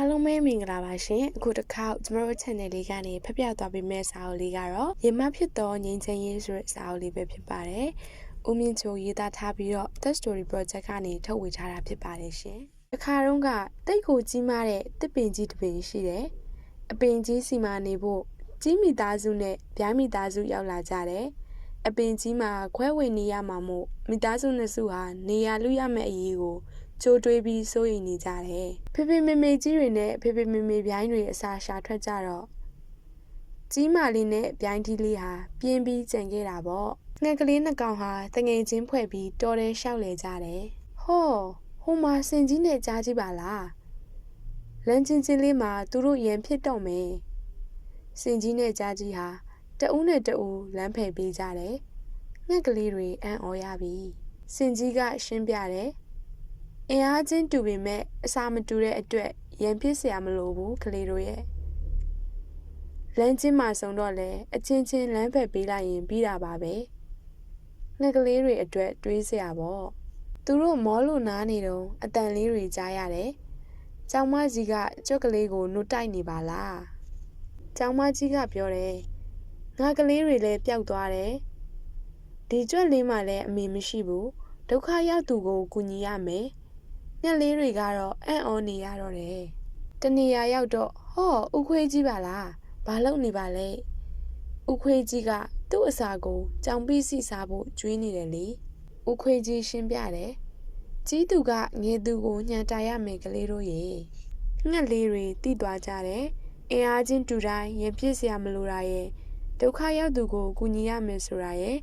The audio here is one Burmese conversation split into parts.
အားလုံးပဲမင်္ဂလာပါရှင်အခုတစ်ခေါက်ကျမတို့ channel လေးကနေဖျက်ပြသွားပေးမယ့်စာအုပ်လေးကတော့ရေမဖြစ်သောငြိမ်းချမ်းရေးဆိုတဲ့စာအုပ်လေးပဲဖြစ်ပါတယ်ဦးမြင့်ချိုရေးသားထားပြီးတော့ The Story Project ကနေထုတ်ဝေထားတာဖြစ်ပါတယ်ရှင်တစ်ခါတုန်းကတိတ်ကိုကြီးမားတဲ့တစ်ပင်ကြီးတစ်ပင်ရှိတယ်အပင်ကြီးစီမာနေဖို့ကြီးမိသားစုနဲ့ဗျားမိသားစုရောက်လာကြတယ်အပင်ကြီးမှာခွဲဝေနေရမှာမို့မိသားစုနှစ်စုဟာနေရာလူရမယ့်အရေးကို ကြိုးတွေးပြီးစိုးရိမ်နေကြတယ်ဖေဖေမေမေကြီးတွေနဲ့ဖေဖေမေမေဗျိုင်းတွေအစာရှာထွက်ကြတော့ကြီးမာလေးနဲ့ဗျိုင်းကြီးလေးဟာပြင်းပြီးကြံခဲ့တာပေါ့ငှက်ကလေးနှစ်ကောင်ဟာတငယ်ချင်းဖွဲ့ပြီးတော်တယ်လျှောက်လေကြတယ်ဟောဟိုမှာစင်ကြီးနဲ့ကြားကြည့်ပါလားလမ်းချင်းချင်းလေးမှာသူတို့ရန်ဖြစ်တော့မယ်စင်ကြီးနဲ့ကြားကြီးဟာတအူးနဲ့တအူးလမ်းဖယ်ပေးကြတယ်ငှက်ကလေးတွေအံ့ဩရပြီစင်ကြီးကရှင်းပြတယ် အင်အားချင်းတူပေမဲ့အစာမတူတဲ့အတွက်ရန်ဖြစ်เสียမလို့ဘူးကလေးတို့ရဲ့လမ်းချင်းမှာဆုံတော့လဲအချင်းချင်းလမ်းဖက်ပေးလိုက်ရင်ပြီးတာပါပဲငှက်ကလေးတွေအတွက်တွေးเสียပေါ့သူတို့မောလို့နားနေတော့အတန်လေးတွေကြားရတယ်။ကျောင်းမကြီးကကြွက်ကလေးကိုနှုတ်တိုက်နေပါလား။ကျောင်းမကြီးကပြောတယ်။ငါကလေးတွေလည်းပျောက်သွားတယ်။ဒီကြွက်လေးမှလည်းအမေမရှိဘူး။ဒုက္ခရောက်သူကိုကူညီရမယ်။ ငှက်လေးတွေကတော့အံ့ဩနေရတော့တယ်။တနေရာရောက်တော့ဟောဥခွေးကြီးပါလား။ဘာလုပ်နေပါလဲ။ဥခွေးကြီးကသူ့အစာကိုကြောင်ပြီးစီစားဖို့ကျွေးနေတယ်လေ။ဥခွေးကြီးရှင်းပြတယ်။ကြီးသူကငယ်သူကိုညှန်တာရမယ်ကလေးတို့ရေ။ငှက်လေးတွေတိသွားကြတယ်။အင်အားချင်းတူတိုင်းရင်ပြစ်စရာမလိုတာရဲ့ဒုက္ခရောက်သူကိုကူညီရမယ်ဆိုတာရဲ့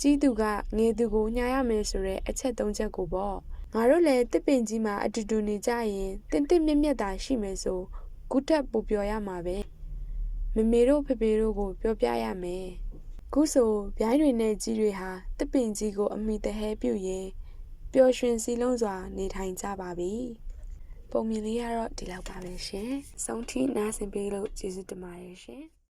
ကြီးသူကငယ်သူကိုညာရမယ်ဆိုတဲ့အချက်သုံးချက်ကိုပေါ့ ငါတို့လည်းတစ်ပင်ကြီးမှာအတူတူနေကြရင်တင်းတင်းမြက်မြက်တာရှိမယ်ဆိုကုထက်ပူပြောရမှာပဲမမေတို့ဖေဖေတို့ကိုပြောပြရမယ်ခုဆိုဗျိုင်းတွေနဲ့ကြီးတွေဟာတစ်ပင်ကြီးကို အမိတဟဲပြုတ်ရင်ပျော်ရွှင်စီလုံးစွာနေထိုင်ကြပါပြီပုံမြင်လေးကတော့ဒီလောက်ပါပဲရှင်ဆုံးထိနားဆင်ပေးလို့ကျေးဇူးတင်ပါတယ်ရှင်